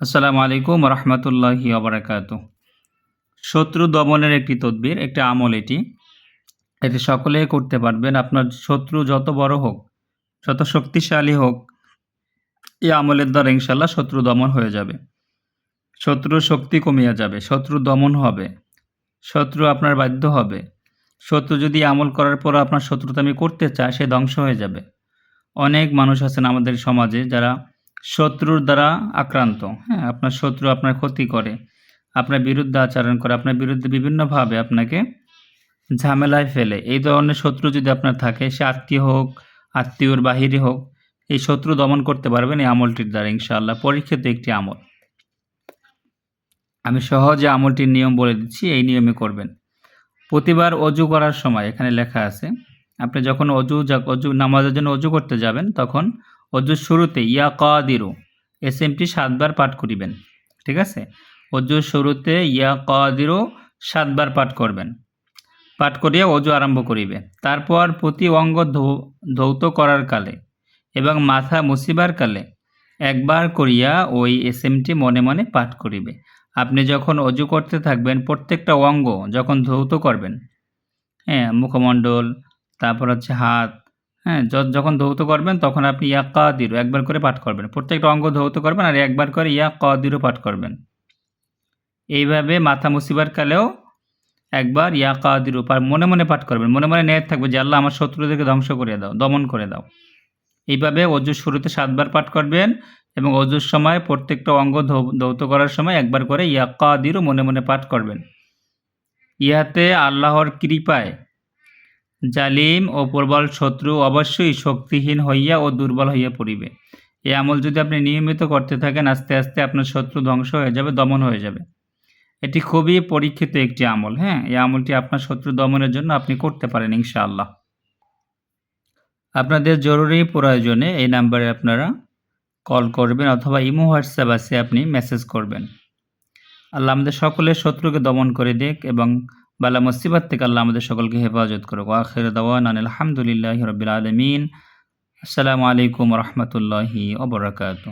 আসসালামু আলাইকুম রহমতুল্লাহি আবরাকাত শত্রু দমনের একটি তদবির, একটি আমল এটি। এটি সকলে করতে পারবেন। আপনার শত্রু যত বড় হোক, যত শক্তিশালী হোক, এই আমলের দ্বারা ইনশাল্লাহ শত্রু দমন হয়ে যাবে। শত্রুর শক্তি কমিয়ে যাবে, শত্রু দমন হবে, শত্রু আপনার বাধ্য হবে। শত্রু যদি আমল করার পর আপনার শত্রুতা আমি করতে চায় সে ধ্বংস হয়ে যাবে। অনেক মানুষ আছেন আমাদের সমাজে যারা শত্রুর দ্বারা আক্রান্ত। হ্যাঁ আপনার শত্রু আপনার ক্ষতি করে, আপনার বিরুদ্ধে আচরণ করে, আপনার বিরুদ্ধে বিভিন্নভাবে আপনাকে ঝামেলায় ফেলে। এই ধরনের শত্রু যদি আপনার থাকে, সে আত্মীয় হোক, আত্মীয়র বাহিরে হোক, এই শত্রু দমন করতে পারবেন এই আমলটির দ্বারা, ইনশাআল্লাহ। পরীক্ষিত একটি আমল। আমি সহজে আমলটির নিয়ম বলে দিচ্ছি, এই নিয়মে করবেন। প্রতিবার অজু করার সময়, এখানে লেখা আছে, আপনি যখন অজু অজু নামাজের জন্য অজু করতে যাবেন, তখন অজুর শুরুতে, ইয়া কাদিরু এস এমটি সাতবার পাঠ করিবেন, ঠিক আছে? অজুর শুরুতে, ইয়া কাদিরু, সাতবার পাঠ করবেন। পাঠ করিয়া অজু আরম্ভ করিবে। তারপর প্রতি অঙ্গ ধৌত করার কালে এবং মাথা মুসিবার কালে একবার করিয়া ওই এস এমটি মনে মনে পাঠ করিবে। আপনি যখন অজু করতে থাকবেন, প্রত্যেকটা অঙ্গ যখন ধৌত করবেন হ্যাঁ মুখমণ্ডল, তারপর হচ্ছে হাত হ্যাঁ যখন ধৌত করবেন তখন আপনি ইয়া কাদিরু একবার করে পাঠ করবেন। প্রত্যেকটা অঙ্গ ধৌত করবেন আর একবার করে ইয়া কাদিরু পাঠ করবেন। এইভাবে মাথা মুসিবার কালেও একবার ইয়া কাদিরু পার মনে মনে পাঠ করবেন। মনে মনে নেয় থাকবে যে, আল্লাহ আমার শত্রুদেরকে ধ্বংস করে দাও, দমন করে দাও। এইভাবে অজুর শুরুতে সাতবার পাঠ করবেন এবং অজুর সময় প্রত্যেকটা অঙ্গ ধৌত করার সময় একবার করে ইয়া কাদিরু মনে মনে পাঠ করবেন। ইহাতে আল্লাহর কৃপায় জালিম ও প্রবল শত্রু অবশ্যই শক্তিহীন হইয়া ও দুর্বল হইয়া পড়িবে। এই আমল যদি আপনি নিয়মিত করতে থাকেন, আস্তে আস্তে আপনার শত্রু ধ্বংস হয়ে যাবে, দমন হয়ে যাবে। এটি খুবই পরীক্ষিত একটি আমল হ্যাঁ? এই আমলটি আপনার শত্রু দমনের জন্য আপনি করতে পারেন, ইনশাআল্লাহ। আপনাদের জরুরি প্রয়োজনে এই নাম্বারে আপনারা কল করবেন অথবা ইমো, হোয়াটসঅ্যাপ আছে, আপনি মেসেজ করবেন। আল্লাহ আমাদের সকলের শত্রুকে দমন করে দিক এবং বালা মুসিবত থেকে আল্লাহ আমাদের সকলকে হেফাজত করুক। আখির দাওয়ান আলহামদুলিল্লাহ রবিল আলমিন। আসসালামু আলাইকুম রহমতুল্লাহি ওবরাকাতু